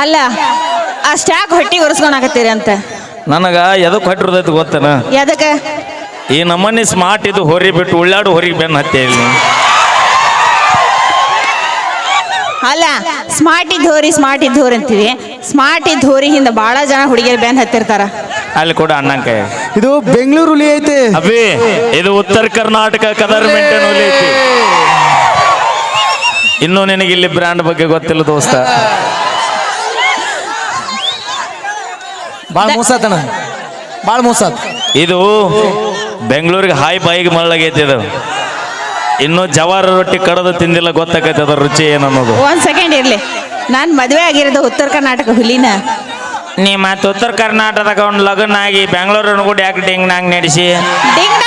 ಅಲ್ಲ ಆ ಸ್ಟ್ಯಾಕ್ ಹೊಟ್ಟಿ ಒರೆಸ್ಕೊಳಕತ್ತೀರಿ ಅಂತ. ನನಗ ಎದಕ್ ಹೊಟ್ಟಿರೋದೈತಿ ಗೊತ್ತನ? ಎದಕ್ಕೆ? ಈ ನಮ್ಮನೆ ಸ್ಮಾರ್ಟ್ ಇದು ಹೊರಿ ಬಿಟ್ಟು ಉಳ್ಳಾಡು ಹೊರಿಗೆ ಬೆನ್ನ ಹತ್ತೆ ಇಲ್ಲಿ. ಅಲ್ಲ ಸ್ಮಾರ್ಟ್ ಇದ್ದ ಹೋರಿ ಸ್ಮಾರ್ಟ್ ಇದ್ದ ಹೋರಿ ಅಂತೀವಿ. ಸ್ಮಾರ್ಟ್ ಇದ್ದ ಹೋರಿ ಹಿಂದ ಬಹಳ ಜನ ಹುಡುಗಿಯರು ಬೆನ್ ಹತ್ತಿರ್ತಾರ. ಅಲ್ಲಿ ಕೂಡ ಅಣ್ಣಂಕ ಇದು ಬೆಂಗಳೂರು ಹುಲಿ ಐತೆ. ಅಭಿ ಇದು ಉತ್ತರ ಕರ್ನಾಟಕ ಕದರ್ ಮೆಂಟೇನ್ ಹುಲಿ ಐತಿ. ಇನ್ನು ನಿನಗೆ ಇಲ್ಲಿ ಬ್ರ್ಯಾಂಡ್ ಬಗ್ಗೆ ಗೊತ್ತಿಲ್ಲ ದೋಸ್ತ. ಭಾಳ ಮೋಸಾತಣ ಭಾಳ ಮೋಸಾತ್ ಇದು ಬೆಂಗಳೂರಿಗೆ ಹಾಯ್ ಬಾಯಿಗೆ ಮಳ್ಳಗೈತಿ ಇದು. ಇನ್ನು ಜವಾರ ರೊಟ್ಟಿ ಕಡದು ತಿಂದಿಲ್ಲ ಗೊತ್ತಾಗೈತೆ ಅದರ ರುಚಿ ಏನನ್ನೋದು ಒಂದ್ ಸೆಕೆಂಡ್ ಇರ್ಲಿ. ನಾನ್ ಮದ್ವೆ ಆಗಿರೋದು ಉತ್ತರ ಕರ್ನಾಟಕ ಹುಲಿನ. ನೀ ಮತ್ತೆ ಉತ್ತರ ಕರ್ನಾಟಕದಾಗ ಒಂದು ಲಗ್ನ ಆಗಿ ಬೆಂಗಳೂರು ಕೂಡ ಯಾಕೆ ಡಿಂಗ್ ನಾಂಗ್ ನಡೆಸಿ? ಡಿಂಗ್.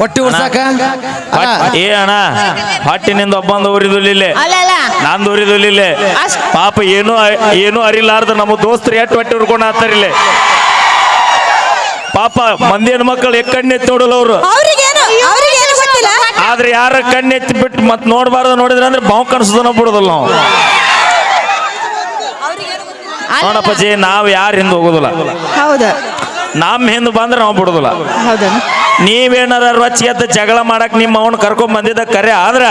ಹೊಟ್ಟಿ ಉಡ್ಸಾಕ ಅಣ್ಣ, ಏ ಅಣ್ಣ ಹೊಟ್ಟಿನಿಂದ ಒಬ್ಬಂದು ಉರಿದುಲಿಲ್ಲೆ ನಾನ್ ಅಷ್ಟ್- ಪಾಪ ಏನು ಏನು ಅರಿಲಾರ್ದ ನಮ್ಮ ದೋಸ್ತರು ಎಷ್ಟು ಹೊಟ್ಟೆ ಉರ್ಕೊಂಡು ಹಾಕ್ತಾರಿಲ್ಲೆ ಪಾಪ ಮಂದಿ ಮಕ್ಕಳು ಎಕ್ಕಣ್ಣೆತ್ತಿ ನೋಡಲ್ಲ ಅವರು. ಆದ್ರೆ ಯಾರ ಕಣ್ಣೆತ್ತಿ ಬಿಟ್ಟು ಮತ್ ನೋಡಬಾರ್ದು ನೋಡಿದ್ರೆ ಅಂದ್ರೆ ಬಾವು ಕಾಣಿಸೋದನ್ನ ಬಿಡುದಲ್ಲ ನಾವು. ನೋಡಪ್ಪ ಜಿ ನಾವು ಯಾರ ಹಿಂದೆ ಹೋಗುದಿಲ್ಲ. ನಮ್ ನಮ್ಮ ಹಿಂದೆ ಬಂದ್ರೆ ನಾವು ಬಿಡುದಿಲ್ಲ. ಹೌದು. ನೀವೇನಾರ ರೊಚ್ಚಿ ಎದ್ದು ಜಗಳ ಮಾಡಕ್ ನಿಮ್ಮ ಅವನ್ ಕರ್ಕೊಂಡ್ ಬಂದಿದ್ದ ಕರೆ ಆದ್ರ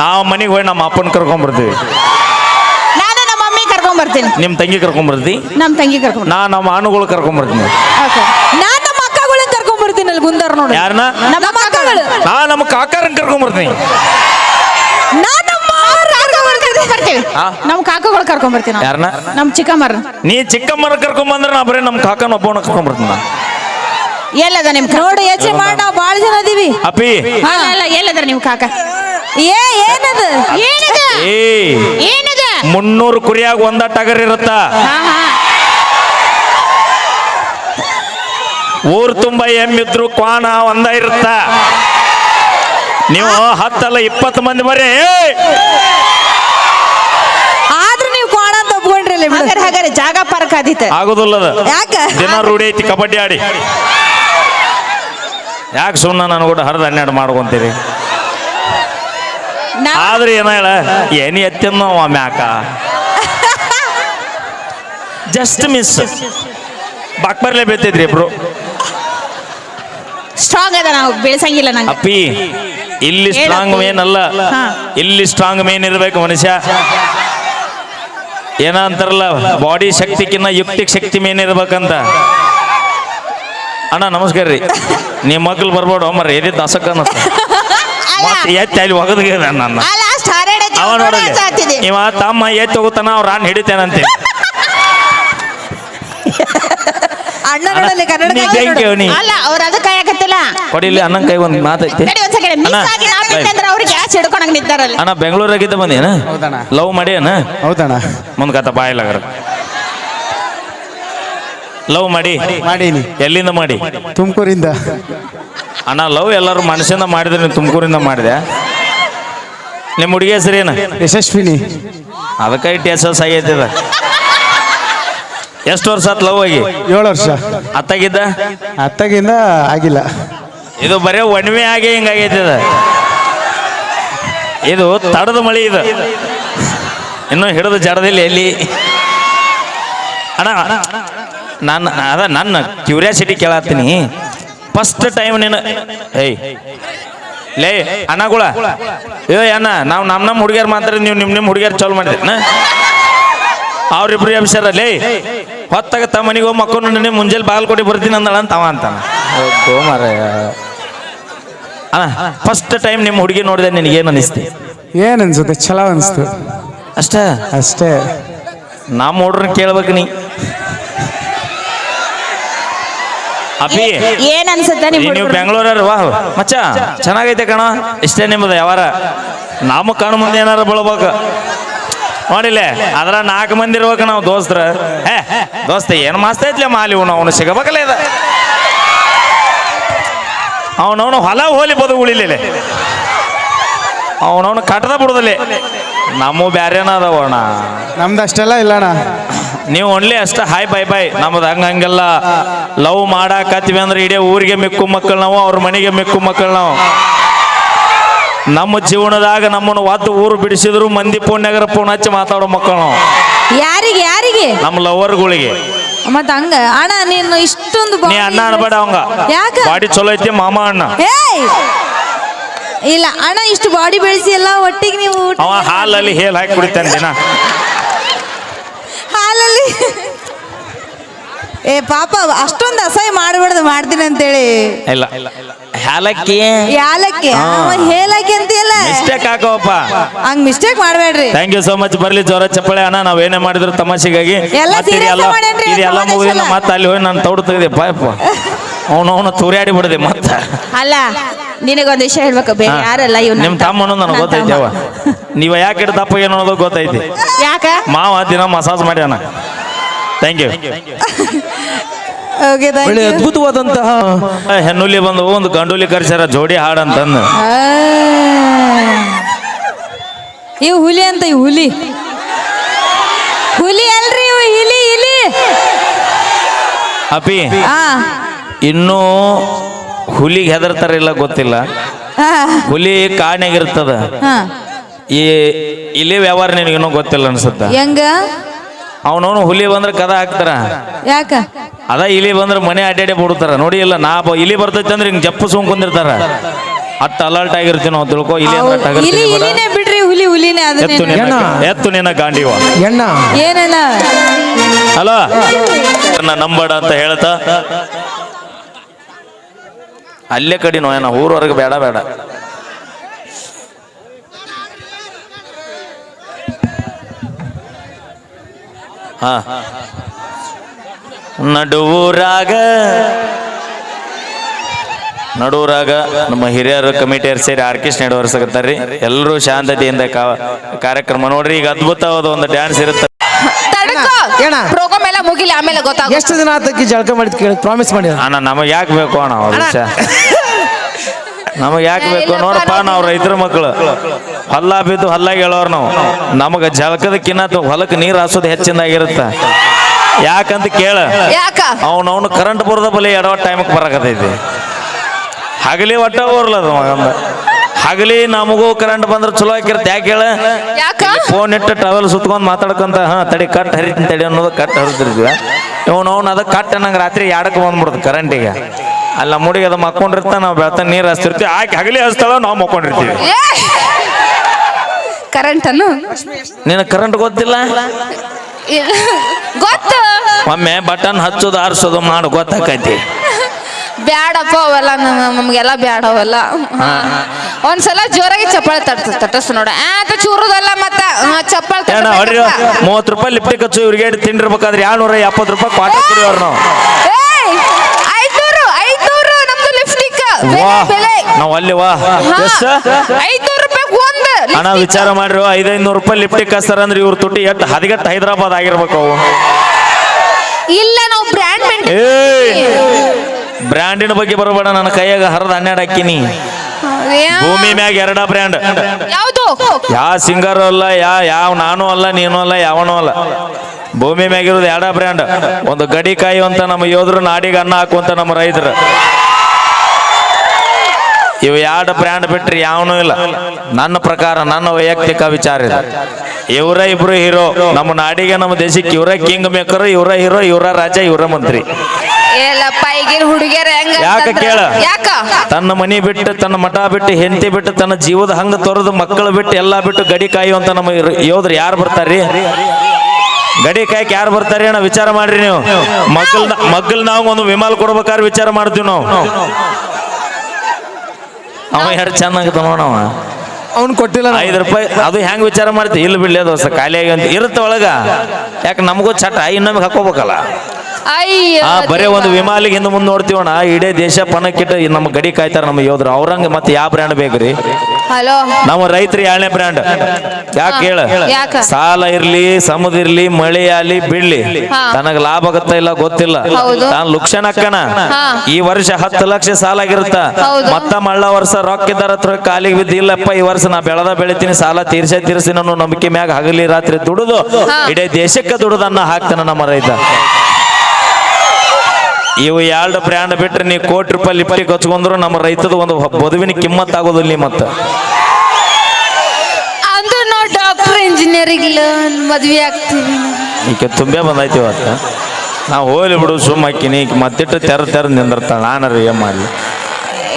ನಾವು ಮನೆಗೆ ಹೋಗಿ ನಮ್ಮ ಅಪ್ಪನ ಕರ್ಕೊಂಡ್ ಬರ್ತೀವಿ. ನಾನು ನಮ್ಮ ಮಮ್ಮಿ ಕರ್ಕೊಂಡ್ ಬರ್ತೀನಿ. ನಿಮ್ ತಂಗಿ ಕರ್ಕೊಂಡ್ ಬರ್ತಿ ನಮ್ಮ ತಂಗಿ ಕರ್ಕೊಂಡ್ ನಾ ನಮ್ಮ ಅಣ್ಣಗಳು ಕರ್ಕೊಂಡ್ ಬರ್ತೀನಿ. ಓಕೆ. ನಮ್ಮ ಅಕ್ಕಗಳನ್ನ ಕರ್ಕೊಂಡ್ ಬರ್ತೀನಿ ಅಲ್ಲಿ ಗುಂದಾರ ನೋಡಿ. ಯಾರನ್ನ ನಮ್ಮ ಅಕ್ಕಗಳು. ನಾ ನಮ್ಮ ಕಾಕಾರನ್ ಕರ್ಕೊಂಡ್ ಬರ್ತೀನಿ. ನಾನ್ ನಮ್ಮ? ನಮ್ಮ ಕಾಕಗಳು ಕರ್ಕೊಂಡ್ ಬರ್ತೀವಿ ನಾವು. ಯಾರನ್ನ ನಮ್ಮ ಚಿಕ್ಕಮ್ಮರ ನೀ ಚಿಕ್ಕಮ್ಮನ ಕರ್ಕೊಂಡ್ ಬಂದ್ರೆ ನಾ ಬರೀ ನಮ್ಮ ಕಾಕನ ಒಬ್ಬವನ್ನ ಕರ್ಕೊಂಡ್ ಬರ್ತೀನಿ. ಎಲ್ಲದ ನಿಮ್ ನೋಡು ಯೋಚನೆ ಮಾಡಿ ನಾವು ಬಾಳ ಜನ ಅದೀವಿ ಅಪ್ಪಿ. ಅಲ್ಲ ಅಲ್ಲ ಎಲ್ಲದ್ರ ನಿಮ್ ಕಾಕ? ಏ ಏನದ? ಏನದ? ಏ. ಏನದ? ಮುನ್ನೂರು ಕುರಿಯಾಗ ಒಂದ ಟಗರ್ ಇರುತ್ತ. ಹಾ ಹಾ. ಊರ್ ತುಂಬ ಎಮ್ಮಿದ್ರು ಕ್ವಾಣ ಒಂದ ಇರುತ್ತ. ನೀವು ಹತ್ತಲ್ಲ ಇಪ್ಪತ್ತು ಮಂದಿ ಬರೀ ಆದ್ರೆ ನೀವು ಕ್ವಾಣ ಅಂತ ಒಪ್ಕೊಂಡ್ರಿ ಇಲ್ಲಿ ಬಿಡು. ಹಾಗಾರೆ ಹಾಗಾರೆ ಜಾಗ ಪಾರ್ಕ್ ಆದಿತ್ತ. ಅದ ಯಾಕ? ದಿನ ರೂಢಿ ಐತಿ ಕಬಡ್ಡಿ ಆಡಿ. ಯಾಕೆ ಸುಮ್ಮನೆ ನಾನು ಕೂಡ ಹರಿದ ಹನ್ನೆರಡು ಮಾಡ್ಕೊಂತೀರಿ? ಆದ್ರೆ ಏನ ಹೇಳ? ಏನಿ ಎತ್ತಿನ ಮ್ಯಾಕ. ಜಸ್ಟ್ ಮಿಸ್ ಬಾಕ್ಬರ್ಲೆ ಬೀಳ್ತಿದ್ರಿ ಇಬ್ರು. ಸ್ಟ್ರಾಂಗ್ ಅದ ನಾವು ಬೆಳೆಸಂಗಿಲ್ಲ ನಂಗೆ. ಅಪ್ಪಿ ಇಲ್ಲಿ ಸ್ಟ್ರಾಂಗ್ ಮೇನ್ ಅಲ್ಲ. ಇಲ್ಲಿ ಸ್ಟ್ರಾಂಗ್ ಮೇನ್ ಇರಬೇಕು ಮನುಷ್ಯ. ಏನ ಅಂತಾರಲ್ಲ ಬಾಡಿ ಶಕ್ತಿಕಿನ್ನ ಯುಕ್ತಿಕ್ ಶಕ್ತಿ ಮೇನ್ ಇರ್ಬೇಕಂತ. ಅಣ್ಣ ನಮಸ್ಕಾರ ರೀ. ನಿಮ್ಮ ಮಕ್ಳು ಬರ್ಬೋದು ಮರ ಎದಿ ದಾಸಕ್ಕ ಅನ್ನತ್ತ ಮತ್ತೆ ಎತ್ತಿ ಅಲ್ಲಿ ಒಗದ್ಗೆ ನನ್ನ ಅವ ನೋಡೇ ನೋಡಲಿ ಇವ ತಮ್ಮ ಎತ್ತಿ ಹೋಗುತ್ತಾನ ಅವ್ರ ಅಣ್ಣ ಹಿಡಿತೇನಂತೆ ಕೊಡಿಲಿ ಅಣ್ಣನ ಕೈ ಒಂದು ಮಾತೈತಿ ಅಣ್ಣ, ಬೆಂಗಳೂರಾಗಿದ್ದ ಬಂದೇನ ಹೌದಣ್ಣ. ಲವ್ ಮಾಡಿ ಅಣ್ಣ ಹೌದಣ್ಣ. ಮುಂದ್ ಬಾಯಿಲ್ಲ ಬಾಯಿಲಾಗರ ಲವ್ ಮಾಡಿ. ಮಾಡೀನಿ. ಎಲ್ಲಿಂದ ಮಾಡಿ? ತುಮಕೂರಿಂದ. ಅಣ್ಣ ಲವ್ ಎಲ್ಲರೂ ಮನಸ್ಸಿಂದ ಮಾಡಿದ್ರೆ ನೀವು ತುಮಕೂರಿಂದ ಮಾಡಿದೆ. ನಿಮ್ಮ ಹುಡುಗಿ ಹೆಸರು ಏನು? ಯಶಸ್ವಿನಿ. ಅದಕ್ಕೆ ಇಟ್ಟು ಎಸ್ ಎಸ್ ಆಗೈತೆ ಇದು. ಎಷ್ಟು ವರ್ಷ ಆತ್ ಲವ್ ಆಗಿ? ಏಳು ವರ್ಷ. ಅತ್ತಾಗಿದ್ದ? ಅತ್ತಾಗಿಂದ ಆಗಿಲ್ಲ. ಇದು ಬರೀ ಒಣವೆ ಆಗಿ ಹಿಂಗಾಗೈತಿ ಇದು. ಇದು ತಡದ ಮಳಿ ಇದು. ಇನ್ನೂ ಹಿಡಿದು ಜಡದಿಲ್ಲ ಎಲ್ಲಿ? ಅಣ್ಣ ನಾನು ಅದ ನನ್ನ ಕ್ಯೂರಿಯಾಸಿಟಿ ಕೇಳತ್ತೀನಿ. ಫಸ್ಟ್ ಟೈಮ್ ನೀನು ಏಯ್. ಲೇ ಅಣ್ಣಗಳ. ಏ ಅಣ್ಣ ನಾವು ನಮ್ಮ ನಮ್ಮ ಹುಡುಗಿಯರು ಮಾತ್ರ ನೀವು ನಿಮ್ಮ ನಿಮ್ಮ ಹುಡುಗಿಯರು ಚಾಲು ಮಾಡಿದ್ರಿ ಅವ್ರಿಬ್ರು ಅಭಿಷೇರ ಲೇ ಹೊತ್ತಾಗ ತಮ್ಮ ಮನೆಗೆ ಹೋಗಿ ಮಕ್ಕಳು ನಿನ್ನೆ ಮುಂಜಾನೆ ಬಾಗಲ್ ಕೊಟ್ಟು ಬರ್ತೀನಿ ಅಂದಳ ಅಂತ ಅವ ಅಂತಾನ. ಅಣ್ಣ ಫಸ್ಟ್ ಟೈಮ್ ನಿಮ್ಮ ಹುಡುಗಿ ನೋಡಿದೆ ನಿನಗೇನು ಅನಿಸ್ತಿ? ಏನು ಅನ್ಸುತ್ತೆ? ಚಲೋ ಅನಿಸ್ತು. ಅಷ್ಟೇ? ಅಷ್ಟೇ. ನಮ್ಮ ಹುಡ್ರನ್ನ ಕೇಳ್ಬೇಕು ನೀ. ಅಪ್ಪಿ. ಏನ್ ಅನ್ಸುತ್ತೆ ಈ ನೀವು? ಬೆಂಗಳೂರ ವಾಹ್. ಮಚ್ಚ ಚೆನ್ನಾಗೈತೆ ಕಣ. ಇಷ್ಟೇ ನಿಮ್ಮದು ಯಾವಾರ. ನಮ್ಮ ಕಣ್ಣು ಮುಂದೆ ಏನಾರ ಬೀಳ್ಬೇಕು. ನೋಡಿಲ್ಲ ಅದ್ರ ನಾಲ್ಕು ಮಂದಿ ಇರ್ಬೇಕು ನಾವು ದೋಸ್ತ್ರ. ಹೇ ದೋಸ್ತ ಏನು ಮಸ್ತ್ ಐತ್ಲೆ ಮಾಲಿ ಅವನು ಅವನು ಸಿಗಬೇಕಲ್ಲ ಇದ. ಅವನವನು ಹೊಲ ಹೋಲಿ ಬದು ಉಳಿಲಿಲ್ಲ ಅವನವನು ಕಟ್ಟದ ಬಿಡುದಿಲ್ಲ ನಮ್ಮ ಬ್ಯಾರೇನ ಅದಾವಣ ನಮ್ದು ಅಷ್ಟೆಲ್ಲ ಇಲ್ಲಣ್ಣ. ನೀವು ಒನ್ಲಿ ಅಷ್ಟ ಹಾಯ್ ಬೈ ಬೈ ನಮ್ದು ಹಂಗ ಹಂಗೆಲ್ಲ ಲವ್ ಮಾಡಾಕತ್ತೀವಿ ಅಂದ್ರೆ ಇಡೀ ಊರಿಗೆ ಮಿಕ್ಕು ಮಕ್ಕಳು ನಾವು ಅವ್ರ ಮನೆಗೆ ಮಿಕ್ಕು ಮಕ್ಕಳು ನಾವು. ನಮ್ಮ ಜೀವನದಾಗ ನಮ್ಮನ್ನು ಒತ್ತು ಊರು ಬಿಡಿಸಿದ್ರು ಮಂದಿ ಪುಣ್ಯಾಗರ ಫೋನ್ ಹಚ್ಚಿ ಮಾತಾಡೋ ಮಕ್ಕಳು ನಾವು. ಯಾರಿಗೆ ಯಾರಿಗೆ? ನಮ್ಮ ಲವರ್ಗಳಿಗೆ ಮತ್ತ ಹಂಗ ಅಣ್ಣ ನೀನು ಇಷ್ಟೊಂದು ನೀ ಅಣ್ಣ ಅನ್ಬೇಡ ಅವಂಗ. ಯಾಕ? ಬಾಡಿ ಚಲೋ ಐತಿ ಮಾಮ ಅಣ್ಣ. ಏಯ್ ಇಲ್ಲ ಅಣ್ಣ ಇಷ್ಟು ಬಾಡಿ ಬೆಳೆಸಿ ಎಲ್ಲ ಒಟ್ಟಿಗೆ ನೀವು ಅವ ಹಾಲಲ್ಲಿ ಹೇಳಿ ಹಾಕಿ ಕುಡಿತಾನೆ ದಿನ. ಹಾಲಲ್ಲಿ ಏ ಪಾಪ ಅಷ್ಟೊಂದು ಅಸಹ್ಯ ಮಾಡಬಾರ್ದು ಮಾಡ್ತೀನಿ ಅಂತೇಳಿ. ಇಲ್ಲ. ಹಾಲಕ್ಕಿ ಯಾಲಕ್ಕಿ. ಹೇಲಕ್ಕಿ ಅಂತೀಯಲ್ಲ. ಮಿಸ್ಟೇಕ್ ಹಾಕೋಪ್ಪ. ಹಂಗ್ ಮಿಸ್ಟೇಕ್ ಮಾಡಬೇಡ್ರಿ. ಥ್ಯಾಂಕ್ ಯು ಸೋ ಮಚ್ ಬರ್ಲಿ ಜೋರ ಚಪ್ಪಳೆ ಅಣ್ಣ ನಾವ್ ಏನೇ ಮಾಡಿದ್ರು ತಮಾಷೆಗಾಗಿ. ಇದೆಲ್ಲ ಮುಗಿದಿಲ್ಲ ಮತ್ತೆ ಅಲ್ಲಿ ಹೋಗಿ ನಾನು ತೌಡು ತೆಗೆದೆ ಪಾಯಪ್ಪ ಅವನು ಅವನು ತೂರ್ಯಾಡಿ ಬಿಡದೆ ಮತ್ತೆ. ಅಲ್ಲ ನಿನಗೊಂದು ವಿಷಯ ಹೇಳ್ಬೇಕು. ಬೇರೆ ಯಾರಲ್ಲ ಇವ್ ನಿಮ್ ತಮ್ಮನು ನನಗೆ ಗೊತ್ತೈತಿ ನೀವ ಯಾಕೆ ಇಟ್ಟು ದಪ್ಪ ಏನು ಅನ್ನೋದು ಗೊತ್ತೈತಿ. ಯಾಕ? ಮಾವ ದಿನ ಮಸಾಜ್ ಮಾಡ್ಯಾನ. ಥ್ಯಾಂಕ್ ಯು ಓಕೆ ಒಳ್ಳೆ ಅದ್ಭುತವಾದಂತಹ ಹೆಣ್ಣುಲಿ ಬಂದು ಒಂದು ಗಂಡುಲಿ ಕರ್ಸ್ಯಾರ ಜೋಡಿ ಹಾಡಂತಂದು. ಇವು ಹುಲಿ ಅಂತ ಇವು ಹುಲಿ. ಹುಲಿ ಅಲ್ರಿ ಇವು ಇಲಿ ಇಲಿ. ಅಪಿ ಆ. ಇನ್ನೂ ಹುಲಿಗೆ ಹೆದರ್ತಾರಿಲ್ಲ ಗೊತ್ತಿಲ್ಲ. ಆ, ಹುಲಿ ಕಾಣೆಗಿರ್ತದ ಆ. ಈ ಇಲ್ಲಿ ವ್ಯವಹಾರ ನಿನಗೆ ಇನ್ನೂ ಗೊತ್ತಿಲ್ಲ ಅನ್ಸುತ್ತ? ಹೆಂಗ? ಅವನವನು ಹುಲಿ ಬಂದ್ರೆ ಕದ ಹಾಕ್ತಾರ. ಯಾಕ? ಅದ ಇಲಿ ಬಂದ್ರೆ ಮನೆ ಅಡ್ಡಾಡಿ ಬಿಡ್ತಾರ. ನೋಡಿ ಇಲ್ಲ ನಾ ಬ- ಇಲಿ ಬರ್ತೈತೆ ಅಂದ್ರೆ ಹಿಂಗ್ ಜಪ್ಪು ಸುಮ್ಕೊಂಡಿರ್ತಾರ ಅಟ್ ಅಲರ್ಟ್ ಆಗಿರ್ತೀವಿ ನಾವು ತಿಳ್ಕೊ ಇಲಿ ಅಲರ್ಟ್ ಇಲಿ ಟಗರ್ತೀನಿ ಬಿಡ ಇಲಿನೇ ಬಿಡ್ರಿ ಹುಲಿ ಹುಲಿನೇ ಎತ್ತು ಅದನ್ನೇ ನಿನ್ನ ಏನ? ಎತ್ತು ನಿನ್ನ ಗಾಂಡಿವ. ಎಣ್ಣ. ಏನಣ್ಣ? ಅಲ್ಲ ನಂಬಡ ಅಂತ ಹೇಳ್ತಾ. ಅಲ್ಲೇ ಕಡಿನೋ ನೋಯನ ಊರವರೆಗೆ ಬೇಡ ಬೇಡ. ನಡುವೂರಾಗ. ನಡುವರಾಗ ನಮ್ಮ ಹಿರಿಯರು ಕಮಿಟಿಯರ್ ಸೇರಿ ಆರ್ಕೆಸ್ಟ್ರಾ ನೆಡವರ್ಸಕತ್ತಾರ್ರಿ. ಎಲ್ಲರೂ ಶಾಂತತೆಯಿಂದ ಕಾ- ಕಾರ್ಯಕ್ರಮ ನೋಡ್ರಿ. ಈಗ ಅದ್ಭುತವಾದ ಒಂದು ಡ್ಯಾನ್ಸ್ ಇರುತ್ತೆ. ಏನ? ಪ್ರೋಗ್ರಾಮ್ ಎಲ್ಲ ಮುಗಿಲಿ ಆಮೇಲೆ ಗೊತ್ತಾಗ ಎಷ್ಟು ದಿನ ಆತಕ್ಕೆ ಜಳಕ ಮಾಡಿದ್ ಕೇಳಿ ಪ್ರಾಮಿಸ್ ಮಾಡಿದ? ಅಣ್ಣ ನಮಗೆ ಯಾಕೆ ಬೇಕು ಅಣ್ಣ ಅವ್ರ ವಿಷಯ? ನಮಗೆ ಯಾಕೆ ಬೇಕು? ನೋಡಪ್ಪ ನಾವು ರೈತರ ಮಕ್ಕಳು ಹಲ್ಲ ಬಿದ್ದು ಹಲ್ಲಾಗಿ ಹೇಳೋರು ನಾವು. ನಮಗೆ ಜಳಕದಕ್ಕಿನ್ನ ಹೊಲಕ್ಕೆ ನೀರು ಹಾಸೋದು ಹೆಚ್ಚಿಂದಾಗಿರುತ್ತ ಯಾಕಂತ ಕೇಳ. ಯಾಕ? ಅವನವನು ಕರೆಂಟ್ ಬರೋದ ಬಲಿ ಎಡವ ಟೈಮಿಗೆ ಬರಕತೈತಿ ಹಗಲಿ ಒಟ್ಟ ಬರಲದ ಮಗಂದ. ಹಗಲಿ ನಮಗೂ ಕರೆಂಟ್ ಬಂದ್ರೆ ಚಲೋ ಹಾಕಿರತ್ತೆ ಯಾಕೆ ಹೇಳ? ಫೋನ್ ಇಟ್ಟು ಟವೆಲ್ ಸುತ್ಕೊಂಡು ಮಾತಾಡ್ಕೊಂತ ಹಾ ತಡಿ ಕಟ್ ಹರಿತೀನಿ ತಡಿ ಅನ್ನೋದು ಕಟ್ ಹರಿದಿರ್ತೀವಿ ಇವನು ಅವ್ನು ಅದ ಕಟ್ ನಂಗೆ ರಾತ್ರಿ ಎರಡಕ್ಕೆ ಬಂದ್ಬಿಡ್ತು ಕರೆಂಟಿಗೆ ಅಲ್ಲ ಮುಡಿಗೆ ಅದು ಮಕ್ಕೊಂಡಿರ್ತಾ ನಾವು ಬೆಳ್ತಾನೆ ನೀರು ಹಚ್ತಿರ್ತೀವಿ ಆಕೆ ಹಗಲಿ ಹಚ್ತಾಳ ನಾವು ಮಕ್ಕೊಂಡಿರ್ತೀವಿ. ಕರೆಂಟ್ ಅನ್ನು ನಿನ್ನ ಕರೆಂಟ್ ಗೊತ್ತಿಲ್ಲ. ಗೊತ್ತು. ಒಮ್ಮೆ ಬಟನ್ ಹಚ್ಚೋದು ಆರಿಸೋದು ಮಾಡು ಗೊತ್ತಾಕೈತಿ. ಬ್ಯಾಡಪ್ಪ ಅವೆಲ್ಲ ನಮಗೆಲ್ಲ ಬ್ಯಾಡ ಅವೆಲ್ಲ. ಒಂದ್ಸಲ ಜೋರಾಗಿ ಚಪ್ಪಾಳೆ ತಟ್ಟ ತಟ್ಟಸ್ ನೋಡ. ಆ ಅಂತ ಚೂರುದಲ್ಲ ಮತ್ತ ಚಪ್ಪಾಳ ತಟ್ಟಬೇಕಪ್ಪ. ಮೂವತ್ತು ರೂಪಾಯಿ ಲಿಪ್ಟಿಕ್ ಹಚ್ಚು ಇವ್ರಿಗೆ ತಿಂಡಿರ್ಬೇಕಾದ್ರೆ ಏಳ್ನೂರ ಎಪ್ಪತ್ತು ರೂಪಾಯಿ ಕ್ವಾಟರ್ ಕುಡಿಯೋರು ನಾವು ಏಯ್, ಐದ್ನೂರು ಐದ್ನೂರು ನಮ್ದು ಲಿಪ್ಸ್ಟಿಕ್ ವಾ ಬೆಲೆ ನಾವು ಅಲ್ಲಿ ವಾ. ಎಷ್ಟು ಐದ್ನೂರು ರೂಪಾಯಿ ಒಂದು ಹಣ ವಿಚಾರ ಮಾಡ್ರಿ ಐದೈನೂರು ರೂಪಾಯಿ ಲಿಪ್ಟಿಕ್ ಹಚ್ತಾರ ಅಂದ್ರೆ ಇವ್ರ ತುಟಿ ಎಷ್ಟು ಹದಿಗಟ್ಟು ಹೈದರಾಬಾದ್ ಆಗಿರ್ಬೇಕು ಅವು ಇಲ್ಲ ನಾವು ಬ್ರ್ಯಾಂಡ್ ಬ್ರ್ಯಾಂಡಿನ ಬಗ್ಗೆ ಬರಬೇಡ. ನನ್ನ ಕೈಯಾಗ ಹರದ ಹನ್ನೆರಡು ಹಾಕಿನಿ. ಭೂಮಿ ಮ್ಯಾಗ ಎರಡ ಬ್ರ್ಯಾಂಡ್. ಯಾವುದು? ಯಾ ಸಿಂಗರ್ ಅಲ್ಲ ಯಾ ಯಾವ ನಾನು ಅಲ್ಲ ನೀನು ಅಲ್ಲ ಯಾವನು ಅಲ್ಲ. ಭೂಮಿ ಮ್ಯಾಗಿರೋದು ಎರಡ ಬ್ರ್ಯಾಂಡ್. ಒಂದು ಗಡಿಕಾಯಿ ಅಂತ ನಮ್ಮ ಯೋಧರು ನಾಡಿಗೆ ಅನ್ನ ಹಾಕುವಂತ ನಮ್ಮ ರೈತರು. ಇವು ಎರಡು ಬ್ರ್ಯಾಂಡ್ ಬಿಟ್ರೆ ಯಾವನೂ ಇಲ್ಲ. ನನ್ನ ಪ್ರಕಾರ ನನ್ನ ವೈಯಕ್ತಿಕ ವಿಚಾರ ಇದೆ. ಇವರ ಇಬ್ರು ಹೀರೋ. ನಮ್ಮ ನಾಡಿಗೆ ನಮ್ಮ ದೇಶಕ್ಕೆ ಇವರ ಕಿಂಗ್ ಮೇಕರ್ ಇವರ ಹೀರೋ ಇವರ ರಾಜ ಇವರ ಮಂತ್ರಿ. ಯಾಕ ಕೇಳ? ತನ್ನ ಮನಿ ಬಿಟ್ಟು ತನ್ನ ಮಠ ಬಿಟ್ಟು ಹೆಂಡತಿ ಬಿಟ್ಟು ತನ್ನ ಜೀವದ ಹಂಗ ತೊರೆದು ಮಕ್ಕಳು ಬಿಟ್ಟು ಎಲ್ಲಾ ಬಿಟ್ಟು ಗಡಿ ಕಾಯುವಂತ ನಮ್ಮ ಯೋಧರು ಯಾರು ಬರ್ತಾರ್ರಿ? ಗಡಿ ಕಾಯಕ್ ಯಾರು ಬರ್ತಾರಿ ಅಣ್ಣ? ವಿಚಾರ ಮಾಡ್ರಿ ನೀವು. ಮಗ್ಗಲ್ ಮಗ್ಗಲ್ ನಾವು ಒಂದು ವಿಮಾನ ಕೊಡ್ಬೇಕಾದ್ರೆ ವಿಚಾರ ಮಾಡ್ತೀವಿ ನಾವು. ಅವ ಎರಡು ಚೆನ್ನಾಗತ್ತ ನೋಡವ ಅವ್ನು ಕೊಟ್ಟಿಲ್ಲ ನಾವು. ಐದು ರೂಪಾಯಿ ಅದು ಹೆಂಗ್ ವಿಚಾರ ಮಾಡ್ತಿ? ಇಲ್ಲಿ ಬಿಡ್ಲಿ ಖಾಲಿ ಆಗಿ ಅಂತ. ಇರುತ್ತೆ ಒಳಗ. ಯಾಕೆ ನಮಗೂ ಚಟ ಇನ್ನೊಮ್ಮೆ ಹಾಕೋಬೇಕಲ್ಲ ಆ ಬರೇ ಒಂದು ವಿಮಾಲಿಗೆ ಹಿಂದೆ ಮುಂದೆ ನೋಡ್ತೀವಣ ಇಡೀ ದೇಶ ಪಣಕ್ಕಿಟ್ಟು ನಮ್ಮ ಗಡಿ ಕಾಯ್ತಾರ ನಮ್ಮ ಯೋಧರು. ಅವ್ರಂಗ ಮತ್ತೆ ಯಾವ ಬ್ರ್ಯಾಂಡ್ ಬೇಕ್ರಿ ಹಲೋ. ನಮ್ಮ ರೈತರು ಎರಡನೇ ಬ್ರ್ಯಾಂಡ್ ಯಾಕೆ ಹೇಳ? ಸಾಲ ಇರ್ಲಿ ಸಮುದ್ರ ಇರ್ಲಿ ಮಳೆ ಆಗ್ಲಿ ಬಿಡ್ಲಿ. ತನಗ ಲಾಭ ಆಗತ್ತ ಇಲ್ಲ ಗೊತ್ತಿಲ್ಲ. ತಾನು ಲುಕ್ಷಣ ಅಕ್ಕನ. ಈ ವರ್ಷ ಹತ್ತು ಲಕ್ಷ ಸಾಲ ಆಗಿರುತ್ತ. ಮತ್ತ ಮಳ್ಳ ವರ್ಷ ರೊಕ್ಕಿದ್ದಾರ ಹತ್ರ ಕಾಲಿಗೆ ಬಿದ್ದಿಲ್ಲಪ್ಪ ಈ ವರ್ಷ ನಾ ಬೆಳೆದ ಬೆಳಿತೀನಿ ಸಾಲ ತೀರ್ಸೆ ತೀರ್ಸಿನ ನಂಬಿಕೆ ಮ್ಯಾಗ ಹಗಲಿ ರಾತ್ರಿ ದುಡಿದು. ಇಡೀ ದೇಶಕ್ಕೆ ದುಡಿದನ್ನ ಹಾಕ್ತಾನ ನಮ್ಮ ರೈತ. ಇವು ಎರಡು ಬ್ರ್ಯಾಂಡ್ ಬಿಟ್ಟರೆ ನೀವು ಕೋಟಿ ರೂಪಾಯಿ ಲಿಪರಿ ಕಚ್ಕೊಂಡ್ರು ನಮ್ಮ ರೈತದ ಒಂದು ಬದುವಿನ ಕಿಮ್ಮತ್ ಆಗೋದಿಲ್ಲ ಮತ್ತೆ. ಅಂದ್ರೆ ಇಂಜಿನಿಯರಿಂಗ್ ಈಗ ತುಂಬೆ ಬಂದೈತಿ ಇವತ್ತು. ನಾವು ಹೋಗ್ಲಿ ಬಿಡು ಸುಮ್ಮ ಹಾಕಿನಿ. ಈಗ ಮತ್ತಿಟ್ಟು ತೆರ ತೆರ ನಿಂದಿರ್ತಾಳೆ. ನಾನು ಏನ್ ಮಾಡಲಿ?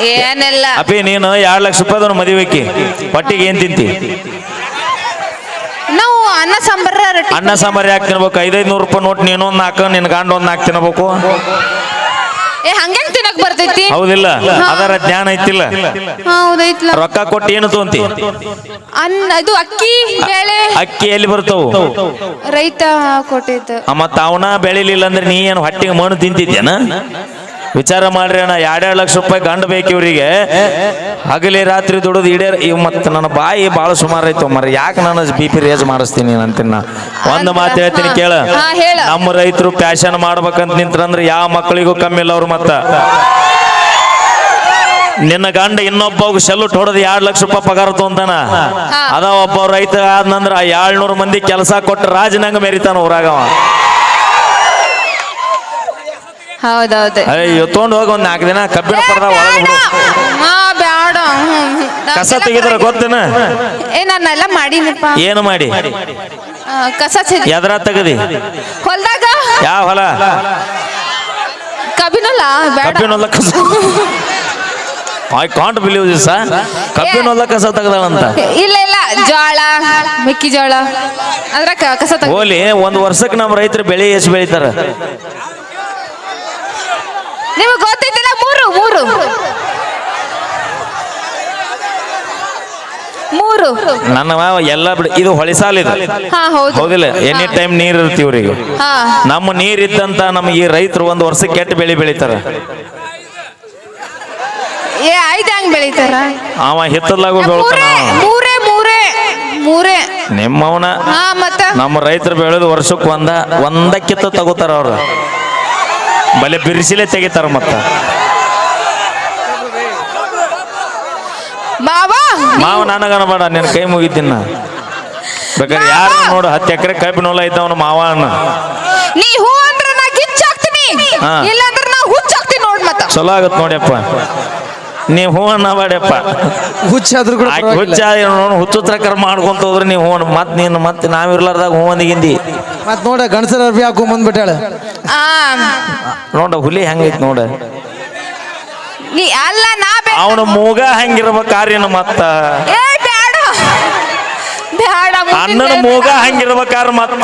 ಏನೆಲ್ಲ? ಅಪ್ಪಿ ನೀನು ಎರಡು ಲಕ್ಷ ರೂಪಾಯಿ ಮದುವೆಕಿ ಪಟ್ಟಿಗೆ ಏನು ತಿಂತಿ? ನಾವು ಅನ್ನ ಸಾಂಬಾರ ರೊಟ್ಟಿ ಅನ್ನ ಸಾಂಬಾರ್ ಯಾಕೆ ತಿನ್ಬೇಕು? ಐದೈದು ನೂರು ರೂಪಾಯಿ ನೋಟ್ ನೀನೊಂದು ನಾಲ್ಕು ನಿನ್ ಗಂಡ ಒಂದ್ ನಾಲ್ಕು ತಿನ್ಬೇಕು. ಏ ಹಂಗೇನ್ ತಿನ್ನಕ್ ಬರ್ತೈತಿ? ಹೌದಿಲ್ಲ. ಅದರ ಜ್ಞಾನ ಐತಿಲ್ಲ. ಹೌದೈತ್ಲ. ರೊಕ್ಕ ಕೊಟ್ಟು ಏನು ತೊಂತಿ ಅನ್ನ ಇದು ಅಕ್ಕಿ ಬೇಳೆ. ಅಕ್ಕಿ ಎಲ್ಲಿ ಬರ್ತಾವು? ರೈತ ಕೊಟ್ಟಿದ್ದು. ಮತ್ತ ಅವನ ಬೆಳಿಲಿಲ್ಲ ಅಂದ್ರೆ ನೀ ಏನು ಹೊಟ್ಟಿಗೆ ಮಣ್ಣು ತಿಂತಿದ್ಯನ? ವಿಚಾರ ಮಾಡ್ರಿ ಅಣ್ಣ ಎರಡೆರಡು ಲಕ್ಷ ರೂಪಾಯಿ ಗಂಡ ಬೇಕು ಇವರಿಗೆ. ಹಗಲಿ ರಾತ್ರಿ ದುಡಿದು ಇಡೇ ಇವ್ ಮತ್ತೆ ನನ್ನ ಬಾಯಿ ಭಾಳ ಸುಮಾರು ಐತೆ ಮರ ಯಾಕೆ ನಾನು ಬಿ ಪಿ ರೇಜ್ ಮಾಡಿಸ್ತೀನಿ ಅಂತೀನಿ ನಾ ಒಂದು ಮಾತು ಹೇಳ್ತೀನಿ ಕೇಳ. ನಮ್ಮ ರೈತರು ಪ್ಯಾಶನ್ ಮಾಡ್ಬೇಕಂತ ನಿಂತ್ರಂದ್ರೆ ಯಾವ ಮಕ್ಕಳಿಗೂ ಕಮ್ಮಿ ಇಲ್ಲ ಅವ್ರು ಮತ್ತ. ನಿನ್ನ ಗಂಡ ಇನ್ನೊಬ್ಬ ಸೆಲ್ಯೂಟ್ ಹೊಡೆದು ಎರಡು ಲಕ್ಷ ರೂಪಾಯಿ ಪಗಾರ ತೊಂತಾನ ಅದ ಒಬ್ಬ ರೈತ ಆದ್ನಂದ್ರ ಏಳ್ನೂರು ಮಂದಿ ಕೆಲಸ ಕೊಟ್ಟು ರಾಜನಂಗ ಮೆರಿತಾನ ಊರಾಗವ ಹೌದೌದು. ಅಯ್ಯೋ ತೊಗೊಂಡು ಹೋಗಿ ಒಂದ್ ನಾಲ್ಕು ದಿನ ಕಬ್ಬಿಣ ಪಡೆದ ಒಳಗೆ ಬಿಡು. ಹಾ ಬ್ಯಾಡ ಹ್ಮ್. ಕಸ ತೆಗಿದ್ರ ಗೊತ್ತೇನ? ಏ ನಾನೆಲ್ಲ ಮಾಡೀನಪ್ಪ. ಏನು ಮಾಡಿ? ಆ, ಕಸ ಚೆಲ್ಲಿ ಎದ್ರ ತೆಗದಿ? ಹೊಲ್ದಾಗ? ಯಾವ ಹೊಲ? ಕಬ್ಬಿನಲ್ಲ ಬೇಡ. ಕಬ್ಬಿನ ಹೊಲ ಕಸ. ಐ ಕಾಂಟ್ ಬಿಲೀವ್ ದಿಸ್ ಕಬ್ಬಿನ ಹೊಲ ಕಸ ತೆಗದಾಳಂತ. ಇಲ್ಲ ಇಲ್ಲ. ಜೋಳ ಮೆಕ್ಕಿಜೋಳ. ಅದ್ರ ಕ- ಕಸ ತಗ ಹೋಲಿ ಒಂದ್ ವರ್ಷಕ್ಕೆ ನಮ್ಮ ರೈತರು ಬೆಳೆ ಎಷ್ಟು ಬೆಳಿತಾರ? ನಿಮಗೆ ಗೊತ್ತಿದ್ದಿಲ್ಲ? ಮೂರು ಮೂರು. ಮೂರು. ನನ್ನ ಎಲ್ಲ ಬಿಡಿ ಇದು ಹೊಳಿಸಾಲ ಇದು. ಹಾ ಹೌದು. ಹೌದಿಲ್ಲ? ಎನಿ ಟೈಮ್ ನೀರ್ ಇರ್ತೀವ್ರಿ ಇವ್ರಿಗೆ ಹಾ. ನಮ್ಮ ನೀರ್ ಇದ್ದಂತ ನಮ್ಗೆ ಈ ರೈತರು ಒಂದು ವರ್ಷಕ್ಕೆ ಕೆಟ್ಟ ಬೆಳೆ ಬೆಳಿತಾರ. ಏ ಐದು ಹೆಂಗ್ ಬೆಳಿತಾರ? ಅವ ಹಿತ್ತಲಾಗು ಮೂರೇ ಬೆಳ್ತಾನ ಮೂರೇ ಮೂರೇ ಮೂರೇ. ನಿಮ್ಮವನ ಹಾ ಮತ್ತ? ನಮ್ಮ ರೈತರು ಬೆಳೆದು ವರ್ಷಕ್ಕೆ ಒಂದ ಒಂದಕ್ಕಿಂತ ತಗೋತಾರ ಅವ್ರು. ಬಲೆ ಬಿರ್ಸಿಲೆ ತೆಗಿತಾರ ಮತ್ತ. ಮಾವಾ? ಮಾವ ನನಗನಬೇಡ ನಿನ್ನ ಕೈ ಮುಗಿತೀನ ಬೇಕಾದ್ರೆ ಯಾರು ನೋಡು ಹತ್ತು ಎಕರೆ ಕಬ್ಬಿನ ಹೊಲ ಇದ್ದವನು ಮಾವ ಅಣ್ಣ ನೀ ಹೂ ಅಂದ್ರೆ ನಾ ಗಿಚ್ಚಾಕ್ತೀನಿ ಹಾ. ಇಲ್ಲ ಅಂದ್ರೆ ನಾ ಹುಚ್ಚಾಕ್ತೀನಿ ನೋಡ್ ಮತ್ತ. ಚಲೋ ಆಗತ್ ನೋಡ್ಯಪ್ಪ. ನೀ ಹೂ ಬಡಪ್ಪ ಹುಚ್ಚಾದ್ರೂ ಕೂಡ ಆಕೆ. ಹುಚ್ಚ ನೋಡು ಹುಚ್ಚುತ್ರ ಕರ್ಮ ಮಾಡ್ಕೊಂತ ಹೋದ್ರೆ ನೀವು ಹೂ ಮತ್ತೆ ನೀನು ಮತ್ತೆ ನಾವಿರ್ಲಾರ್ದಾಗ ಹೂ ಅಂದಿಗಿಂದಿ ಮತ್ ನೋಡ ಗಣಸರ ಅರ್ಬಿ ಹಾಕು ಬಂದ್ಬಿಟ್ಟಾಳ ಆ. ನೋಡ ಹುಲಿ ಹೆಂಗೈತಿ ನೋಡ. ನೀ ಅಲ್ಲ ನಾ ಬೇ ಅವನ ಮೂಗ ಹೆಂಗಿರ್ಬೇಕಾರ್ಯನ ಮತ್ತ. ಏ ಬ್ಯಾಡ. ಬ್ಯಾಡ ಮುಂದಿನ ಅಣ್ಣನ ಮೂಗ ಹೆಂಗಿರ್ಬೇಕಾರ ಮತ್ತ.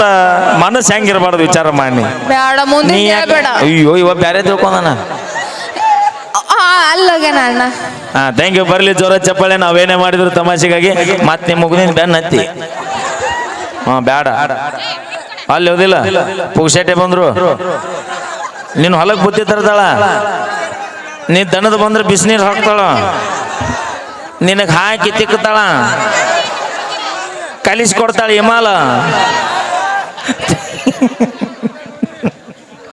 ಮನಸ್ಸು ಹೆಂಗಿರ್ಬಾರ್ದು ವಿಚಾರ ಮಾಡಿ. ಬ್ಯಾಡ ನೀ ಮುಂದಿನ ಯಾಕೆ ಬೇಡ. ಅಯ್ಯೋ ಇವ ಬ್ಯಾರೆ ತಿಳ್ಕೊಂಡನ. ಥ್ಯಾಂಕ್ ಯು ಬರ್ಲಿ ಜೋರ ಚಪ್ಪಾಳೆ ನಾವೇನೇ ಮಾಡಿದ್ರು ತಮಾಷೆಗಾಗಿ. ಮತ್ತೆ ಮುಗಿದಿನ ಬೆನ್ನ ಹತ್ತಿ ಹಾ, ಬ್ಯಾಡ. ಅಲ್ಲಿ ಹೋದಿಲ್ಲ? ಪುಗ್ಸೇಟೆ ಬಂದ್ರು. ನೀನು ಹೊಲಕ್ಕೆ ಬುತ್ತಿ ತರ್ತಾಳ ನೀ ದಣದ ಬಂದ್ರೆ ಬಿಸಿನೀರು ಹಾಕ್ತಾಳ. ನಿನಗೆ ಹಾಕಿ ತಿಕ್ಕತಾಳ ಕಲಿಸ್ಕೊಡ್ತಾಳ ಹಿಮಾಲ.